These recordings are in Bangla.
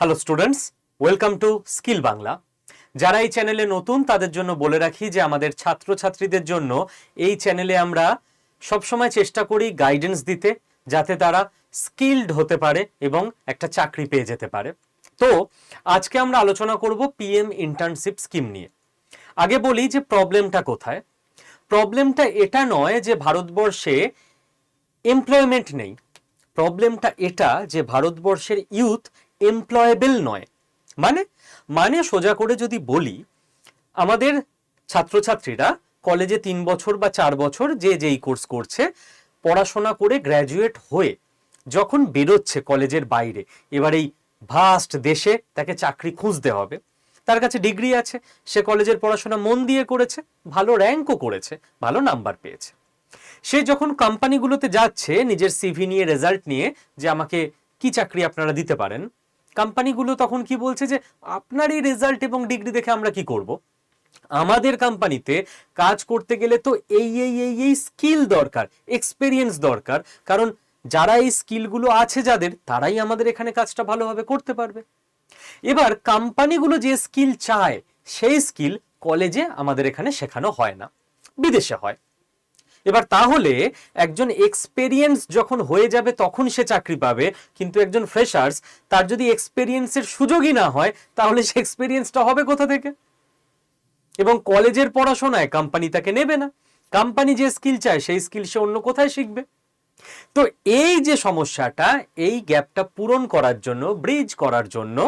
Hello students welcome to skill Bangla যারা এই চ্যানেলে নতুন, তাদের জন্য বলে রাখি যে আমাদের ছাত্রছাত্রীদের জন্য এই চ্যানেলে আমরা সবসময় চেষ্টা করি গাইডেন্স দিতে, যাতে তারা স্কিলড হতে পারে এবং একটা চাকরি পেয়ে যেতে পারে। তো, আজকে আমরা আলোচনা করব পিএম ইন্টার্নশিপ স্কিম নিয়ে। আগে বলি যে প্রবলেমটা কোথায়। প্রবলেমটা এটা নয় যে ভারতবর্ষে এমপ্লয়মেন্ট নেই। প্রবলেমটা এটা যে ভারতবর্ষের ইউথ এমপ্লয়েবল নয়। মানে মানে সোজা করে যদি বলি, আমাদের ছাত্রছাত্রীরা কলেজে তিন বছর বা চার বছর যে যেই কোর্স করছে, পড়াশোনা করে গ্র্যাজুয়েট হয়ে যখন বেরোচ্ছে কলেজের বাইরে, এবার এই ভাস্ট দেশে তাকে চাকরি খুঁজতে হবে। তার কাছে ডিগ্রি আছে, সে কলেজের পড়াশোনা মন দিয়ে করেছে, ভালো র্যাঙ্কও করেছে, ভালো নাম্বার পেয়েছে। সে যখন কোম্পানিগুলোতে যাচ্ছে, নিজের সিভি নিয়ে রেজাল্ট নিয়ে, যে আমাকে কি চাকরি আপনারা দিতে পারেন কোম্পানিগুলো তখন কি বলছে যে, আপনার এই রেজাল্ট এবং ডিগ্রি দেখে আমরা কি করব? আমাদের কোম্পানিতে কাজ করতে গেলে তো এই এই এই এই স্কিল দরকার এক্সপেরিয়েন্স দরকার। কারণ যারা এই স্কিলগুলো আছে যাদের, তারাই আমাদের এখানে কাজটা ভালোভাবে করতে পারবে। এবার কোম্পানিগুলো যে স্কিল চায়, সেই স্কিল কলেজে আমাদের এখানে শেখানো হয় না, বিদেশে হয়। এবার তাহলে একজন এক্সপেরিয়েন্স যখন হয়ে যাবে তখন সে চাকরি পাবে, কিন্তু একজন ফ্রেশার্স তার যদি এক্সপেরিয়েন্সের সুযোগই না হয়, তাহলে সে এক্সপেরিয়েন্সটা হবে কোথা থেকে? এবং কলেজের পড়াশোনায় কোম্পানি তাকে নেবে না। কোম্পানি যে স্কিল চায়, সেই স্কিল সে অন্য কোথায় শিখবে? তো এই যে সমস্যাটা, এই গ্যাপটা পূরণ করার জন্য ব্রিজ করার জন্য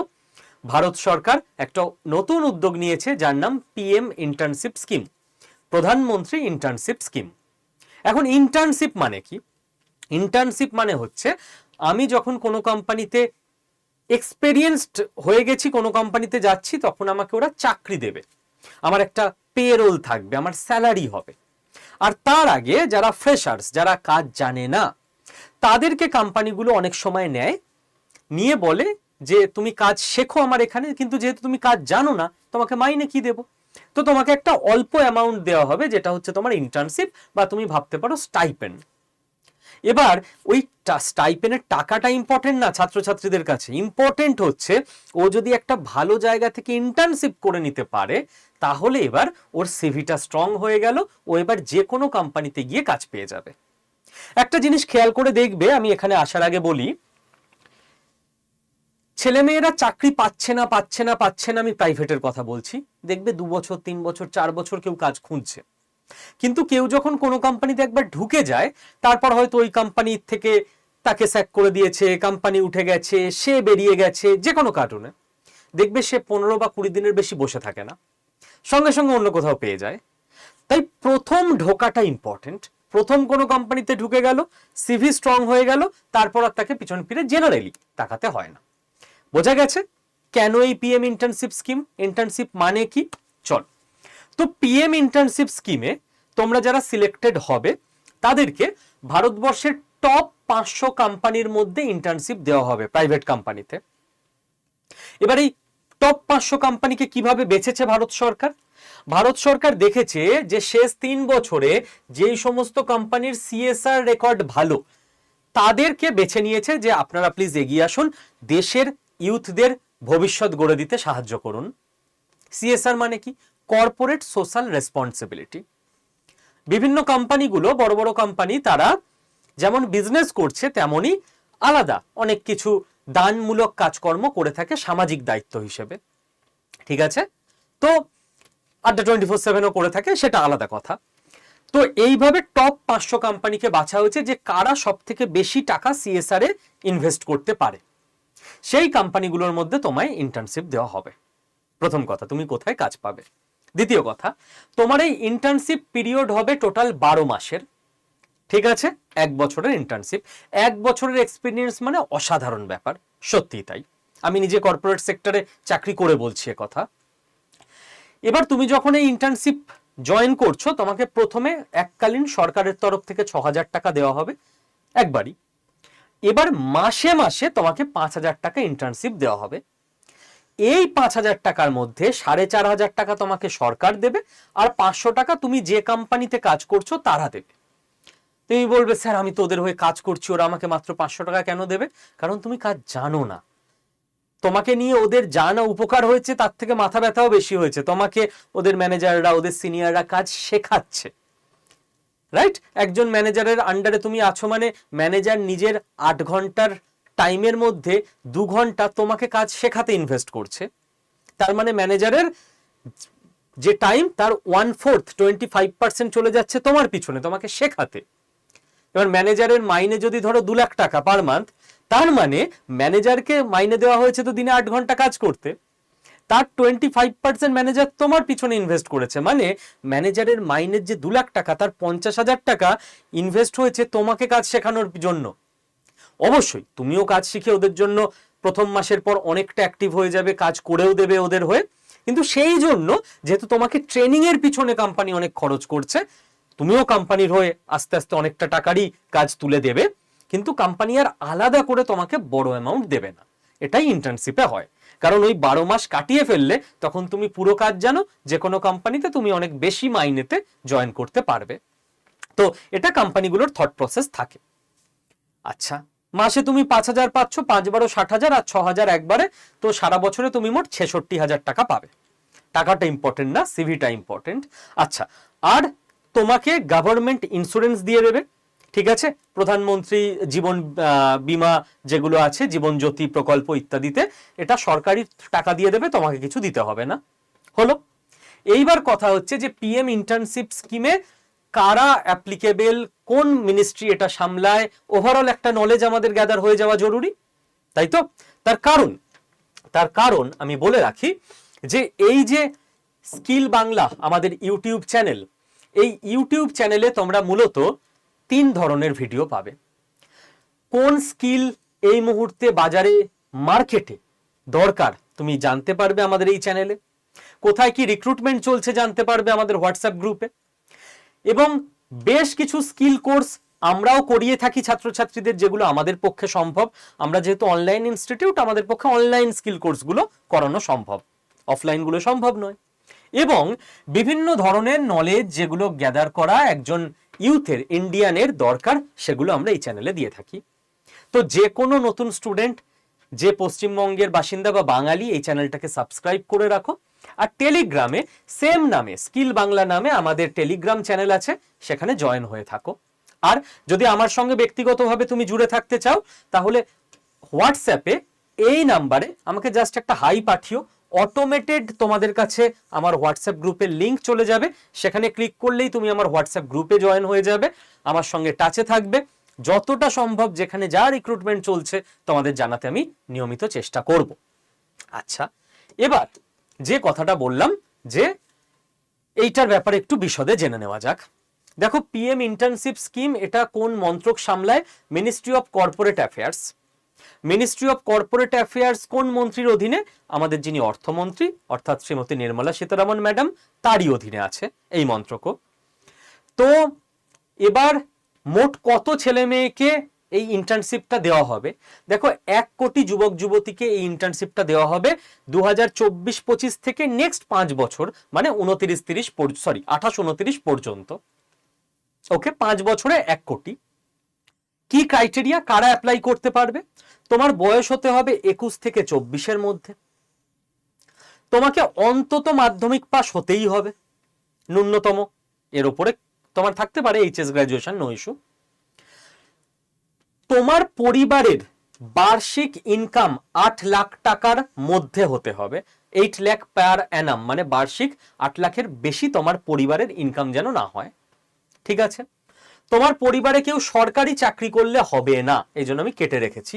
ভারত সরকার একটা নতুন উদ্যোগ নিয়েছে, যার নাম পিএম ইন্টার্নশিপ স্কিম প্রধানমন্ত্রী ইন্টার্নশিপ স্কিম এখন ইন্টার্নশিপ মানে কি? ইন্টার্নশিপ মানে হচ্ছে আমি যখন কোনো কোম্পানিতে এক্সপেরিয়েন্সড হয়ে গেছি, কোনো কোম্পানিতে যাচ্ছি, তখন আমাকে ওরা চাকরি দেবে। আমার একটা পেরোল থাকবে, আমার স্যালারি হবে। আর তার আগে যারা ফ্রেশার্স যারা কাজ জানে না, তাদেরকে কোম্পানিগুলো অনেক সময় নেয়, নিয়ে বলে যে, তুমি কাজ শেখো আমার এখানে, কিন্তু যেহেতু তুমি কাজ জানো না, তোমাকে মাইনে কি দেবো? তো তোমাকে একটা অল্প অ্যামাউন্ট দেওয়া হবে, যেটা হচ্ছে তোমার ইন্টার্নশিপ বা তুমি ভাবতে পারো স্টাইপেন্ড এবার ওই স্টাইপেনের টাকাটা ইম্পর্টেন্ট না ছাত্রছাত্রীদের কাছে? ইম্পর্টেন্ট হচ্ছে ও যদি একটা ভালো জায়গা থেকে ইন্টার্নশিপ করে নিতে পারে, তাহলে এবার ওর সিভিটা স্ট্রং হয়ে গেল, ও এবার যে কোনো কোম্পানিতে গিয়ে কাজ পেয়ে যাবে। একটা জিনিস খেয়াল করে দেখবে, আমি এখানে আসার আগে বলি ছেলেমেয়েরা চাকরি পাচ্ছে না পাচ্ছে না পাচ্ছে না, আমি প্রাইভেটের কথা বলছি। দেখবে দু বছর, তিন বছর, চার বছর কেউ কাজ খুঁজছে। কিন্তু কেউ যখন কোনো কোম্পানিতে একবার ঢুকে যায়, তারপর হয়তো ওই কোম্পানি থেকে তাকে স্যাক করে দিয়েছে কোম্পানি উঠে গেছে, সে বেরিয়ে গেছে, যে কোনো কার্টুনে দেখবে সে পনেরো বা কুড়ি দিনের বেশি বসে থাকে না। সঙ্গে সঙ্গে অন্য কোথাও পেয়ে যায়। তাই প্রথম ঢোকাটা ইম্পর্টেন্ট প্রথম কোনো কোম্পানিতে ঢুকে গেল সিভি স্ট্রং হয়ে গেল, তারপর আর তাকে পিছন ফিরে জেনারেলি তাকাতে হয় না। বোঝা গেছে? কেন এই পিএম ইন্টার্নশিপ স্কিম ইন্টার্নশিপ মানে কি? চল। তো পিএম ইন্টার্নশিপ স্কিমে তোমরা যারা সিলেক্টেড হবে, তাদেরকে ভারতবর্ষের টপ পাঁচশো কোম্পানির মধ্যে ইন্টার্নশিপ দেওয়া হবে প্রাইভেট কোম্পানিতে এবার এই টপ পাঁচশো কোম্পানিকে কীভাবে বেছেছে ভারত সরকার? ভারত সরকার দেখেছে যে শেষ তিন বছরে যেই সমস্ত কোম্পানির সিএসআর রেকর্ড ভালো, তাদেরকে বেছে নিয়েছে যে আপনারা প্লিজ এগিয়ে আসুন, দেশের ইউথদের ভবিষ্যৎ গড়ে দিতে সাহায্য করুন। সিএসআর মানে কি? কর্পোরেট সোশ্যাল রেসপন্সিবিলিটি বিভিন্ন কোম্পানিগুলো, বড় বড় কোম্পানি, তারা যেমন বিজনেস করছে, তেমনই আলাদা অনেক কিছু দানমূলক কাজকর্ম করে থাকে সামাজিক দায়িত্ব হিসেবে। ঠিক আছে? তো আড্ডা টোয়েন্টি ফোর সেভেনও করে থাকে, সেটা আলাদা কথা। তো এইভাবে টপ পাঁচশো কোম্পানিকে বাছা হয়েছে যে কারা সব থেকে বেশি টাকা সিএসআর এ ইনভেস্ট করতে পারে। সেই কোম্পানিগুলোর মধ্যে তোমায় ইন্টার্নশিপ দেওয়া হবে। প্রথম কথা, তুমি কোথায় কাজ পাবে? দ্বিতীয় কথা, তোমার এই ইন্টার্নশিপ পিরিয়ড হবে টোটাল বারো মাসের। ঠিক আছে? এক বছরের ইন্টার্নশিপ এক বছরের এক্সপিরিয়েন্স মানে অসাধারণ ব্যাপার, সত্যিই তাই। আমি নিজে কর্পোরেট সেক্টরে চাকরি করে বলছি কথা। এবার তুমি যখন এই ইন্টার্নশিপ জয়েন করছ, তোমাকে প্রথমে এককালীন সরকারের তরফ থেকে ছ হাজার টাকা দেওয়া হবে। একবারই। এবার মাসে মাসে তোমাকে পাঁচ হাজার টাকা ইন্টার্নশিপ দেওয়া হবে। এই পাঁচ হাজার টাকার মধ্যে সাড়ে চার হাজার টাকা তোমাকে সরকার দেবে আর পাঁচশো টাকা তুমি যে কোম্পানিতে কাজ করছ তারা দেবে। তুমি বলবে, স্যার, আমি তো ওদের হয়ে কাজ করছি, ওরা আমাকে মাত্র পাঁচশো টাকা কেন দেবে? কারণ তুমি কাজ জানো না। তোমাকে নিয়ে ওদের যা না উপকার হয়েছে, তার থেকে মাথা ব্যথাও বেশি হয়েছে। তোমাকে ওদের ম্যানেজাররা ওদের সিনিয়ররা কাজ শেখাচ্ছে। রাইট একজন ম্যানেজারের আন্ডারে তুমি আছো মানে ম্যানেজার নিজের আট ঘণ্টার টাইমের মধ্যে দু ঘণ্টা তোমাকে কাজ শেখাতে ইনভেস্ট করছে। তার মানে ম্যানেজারের যে টাইম তার one fourth twenty five percent চলে যাচ্ছে তোমার পিছনে, তোমাকে শেখাতে। এবার ম্যানেজারের মাইনে যদি ধরো দু লাখ টাকা পার মান্থ তার মানে ম্যানেজারকে মাইনে দেওয়া হয়েছে তো দিনে আট ঘণ্টা কাজ করতে। তার টোয়েন্টি ফাইভ পার্সেন্ট ম্যানেজার তোমার পিছনে ইনভেস্ট করেছে। মানে ম্যানেজারের মাইনের যে দু লাখ টাকা, তার পঞ্চাশ হাজার টাকা ইনভেস্ট হয়েছে তোমাকে কাজ শেখানোর জন্য। অবশ্যই, তুমিও কাজ শিখে ওদের জন্য প্রথম মাসের পর অনেকটা অ্যাক্টিভ হয়ে যাবে, কাজ করেও দেবে ওদের হয়ে। কিন্তু সেই জন্য যেহেতু তোমাকে ট্রেনিং এর পিছনে কোম্পানি অনেক খরচ করছে, তুমিও কোম্পানির হয়ে আস্তে আস্তে অনেকটা টাকারই কাজ তুলে দেবে। কিন্তু কোম্পানি আর আলাদা করে তোমাকে বড় অ্যামাউন্ট দেবে না। এটাই ইন্টার্নশিপে হয়। কারণ ওই বারো মাস কাটিয়ে ফেললে তখন তুমি পুরো কাজ জানো, যে কোনো কোম্পানিতে তুমি অনেক বেশি মাইনেতে জয়েন করতে পারবে। তো এটা কোম্পানিগুলোর থট প্রসেস থাকে। আচ্ছা মাসে তুমি পাঁচ হাজার পাচ্ছ পাঁচ বারো ষাট হাজার আর ছ হাজার একবারে, তো সারা বছরে তুমি মোট ছেষট্টি হাজার টাকা পাবে। টাকাটা ইম্পর্টেন্ট না সিভিটা ইম্পর্টেন্ট আচ্ছা আর তোমাকে গভর্নমেন্ট ইন্স্যুরেন্স দিয়ে দেবে। ঠিক আছে? প্রধানমন্ত্রী জীবন বীমা যেগুলো আছে, জীবন জ্যোতি প্রকল্প ইত্যাদিতে, এটা সরকারি টাকা দিয়ে দেবে, তোমাকে কিছু দিতে হবে না। হলো? এইবার কথা হচ্ছে যে পিএম ইন্টার্নশিপ স্কিমে কারা অ্যাপ্লিকেবল কোন মিনিস্ট্রি এটা সামলায় ওভারঅল একটা নলেজ আমাদের গ্যাদার হয়ে যাওয়া জরুরি। তাই তো? তার কারণ তার কারণ আমি বলে রাখি যে এই যে স্কিল বাংলা, আমাদের ইউটিউব চ্যানেল এই ইউটিউব চ্যানেলে তোমরা মূলত তিন ধরনের ভিডিও পাবে। কোন স্কিল এই মুহূর্তে বাজারে মার্কেটে দরকার, তুমি জানতে পারবে আমাদের এই চ্যানেলে কোথায় কি রিক্রুটমেন্ট চলছে জানতে পারবে আমাদের হোয়াটসঅ্যাপ গ্রুপে এবং বেশ কিছু স্কিল কোর্স আমরাও করিয়ে থাকি ছাত্রছাত্রীদের যেগুলো আমাদের পক্ষে সম্ভব। আমরা যেহেতু অনলাইন ইনস্টিটিউট আমাদের পক্ষে অনলাইন স্কিল কোর্সগুলো করানো সম্ভব। অফলাইনগুলো সম্ভব নয়। এবং বিভিন্ন ধরনের নলেজ যেগুলো গ্যাদার করা একজন ইউথের ইন্ডিয়ানের দরকার, সেগুলো আমরা এই চ্যানেলে দিয়ে থাকি। তো যে কোনো নতুন স্টুডেন্ট যে পশ্চিমবঙ্গের বাসিন্দা বা বাঙালি, এই চ্যানেলটাকে সাবস্ক্রাইব করে রাখো। আর টেলিগ্রামে সেম নামে স্কিল বাংলা নামে আমাদের টেলিগ্রাম চ্যানেল আছে, সেখানে জয়েন হয়ে থাকো। আর যদি আমার সঙ্গে ব্যক্তিগতভাবে তুমি জুড়ে থাকতে চাও, তাহলে হোয়াটসঅ্যাপে এই নাম্বারে আমাকে জাস্ট একটা হাই পাঠিও। অটোমেটেড তোমাদের কাছে আমার হোয়াটসঅ্যাপ গ্রুপের লিঙ্ক চলে যাবে। সেখানে ক্লিক করলেই তুমি আমার হোয়াটসঅ্যাপ গ্রুপে জয়েন হয়ে যাবে। আমার সঙ্গে টাচে থাকবে। যতটা সম্ভব যেখানে যা রিক্রুটমেন্ট চলছে তোমাদের জানাতে আমি নিয়মিত চেষ্টা করব। আচ্ছা এবার যে কথাটা বললাম যে এইটার ব্যাপারে একটু বিশদে জেনে নেওয়া যাক। দেখো পিএম ইন্টার্নশিপ স্কিম এটা কোন মন্ত্রক সামলায়? Ministry of corporate affairs ministry of corporate affairs কোন মন্ত্রীর অধীনে? আমাদের যিনি অর্থমন্ত্রী, অর্থাৎ শ্রীমতী নির্মলা সীতারামন ম্যাডাম, তারই অধীনে আছে এই মন্ত্রক। তো এবার মোট কত ছেলে মেয়েকে এই ইন্টার্নশিপটা দেওয়া হবে? দেখো, এক কোটি যুবক যুবতীকে এই ইন্টার্নশিপটা দেওয়া হবে দু হাজার চব্বিশ পঁচিশ থেকে নেক্সট পাঁচ বছর মানে উনতিরিশ তিরিশ সরি আঠাশ উনতিরিশ পর্যন্ত। ওকে, পাঁচ বছরে এক কোটি। কি ক্রাইটেরিয়া কারা অ্যাপ্লাই করতে পারবে? তোমার বয়স হতে হবে একুশ থেকে চব্বিশের মধ্যে। তোমাকে অন্তত মাধ্যমিক পাশ হতেই হবে। ন্যূনতম, এর উপরে তোমার থাকতে পারে এইচএস গ্রাজুয়েশন নো ইস্যু তোমার পরিবারের বার্ষিক ইনকাম আট লাখ টাকার মধ্যে হতে হবে। এইট লাখ পার অ্যানাম মানে বার্ষিক আট লাখের বেশি তোমার পরিবারের ইনকাম যেন না হয়। ঠিক আছে? তোমার পরিবারে কেউ সরকারি চাকরি করলে হবে না। এই জন্য আমি কেটে রেখেছি।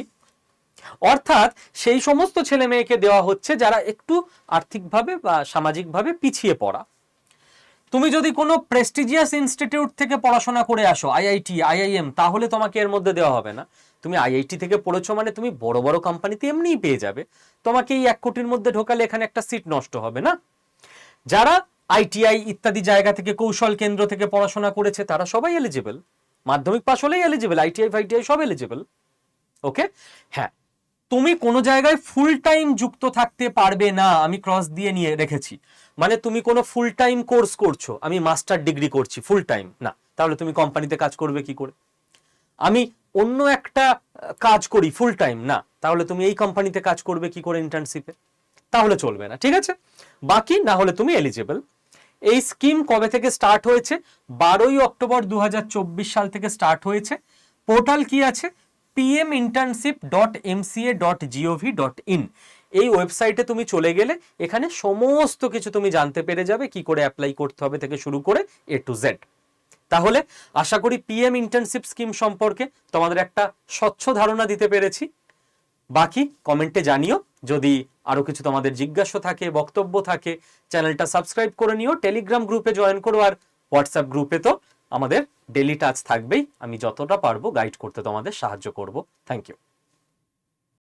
অর্থাৎ সেই সমস্ত ছেলে মেয়েকে দেওয়া হচ্ছে যারা একটু আর্থিকভাবে বা সামাজিকভাবে পিছিয়ে পড়া। তুমি যদি কোনো প্রেস্টিজিয়াস ইনস্টিটিউট থেকে পড়াশোনা করে আসো আইআইটি আইআইএম তাহলে তোমাকে এর মধ্যে দেওয়া হবে না। তুমি আইআইটি থেকে পড়েছো মানে তুমি বড় বড় কোম্পানিতে এমনিই পেয়ে যাবে। তোমাকে এই এক কোটির মধ্যে ঢোকালে এখানে একটা সিট নষ্ট হবে না। যারা আইটিআই ইত্যাদি জায়গা থেকে কৌশল কেন্দ্র থেকে পড়াশোনা করেছে, তারা সবাই এলিজিবল মাধ্যমিক পাশ হলেই এলিজিবল আইটিআই ফাইটিআই সব এলিজিবল ওকে হ্যাঁ তুমি কোনো জায়গায় ফুল টাইম যুক্ত থাকতে পারবে না, আমি ক্রস দিয়ে নিয়ে রেখেছি। মানে তুমি কোনো ফুল টাইম কোর্স করছ, আমি মাস্টার ডিগ্রি করছি ফুল টাইম না। তাহলে তুমি কোম্পানিতে কাজ করবে কি করে? আমি অন্য একটা কাজ করি ফুল টাইম না। তাহলে তুমি এই কোম্পানিতে কাজ করবে কি করে ইন্টার্নশিপে তাহলে চলবে না, ঠিক আছে? বাকি না হলে তুমি এলিজিবল এই স্কিম কবে থেকে স্টার্ট হয়েছে? বারোই অক্টোবর দু হাজার চব্বিশ সাল থেকে স্টার্ট হয়েছে। পোর্টাল কি আছে? PM internship dot MCA dot GOV dot in এই ওয়েবসাইটে তুমি চলে গেলে এখানে সমস্ত কিছু তুমি জানতে পেরে যাবে, কি করে অ্যাপ্লাই করতে হবে থেকে শুরু করে এ টু জেড তাহলে আশা করি পিএম ইন্টার্নশিপ স্কিম সম্পর্কে তোমাদের একটা স্বচ্ছ ধারণা দিতে পেরেছি। বাকি কমেন্টে জানিও। যদি আরও কিছু তোমাদের জিজ্ঞাসা থাকে, বক্তব্য থাকে, চ্যানেলটা সাবস্ক্রাইব করে নিও। টেলিগ্রাম গ্রুপে জয়েন করো আর হোয়াটসঅ্যাপ গ্রুপে তো আমাদের ডেলি টাচ থাকবেই। আমি যতটা পারব গাইড করতে তোমাদের সাহায্য করব। Thank you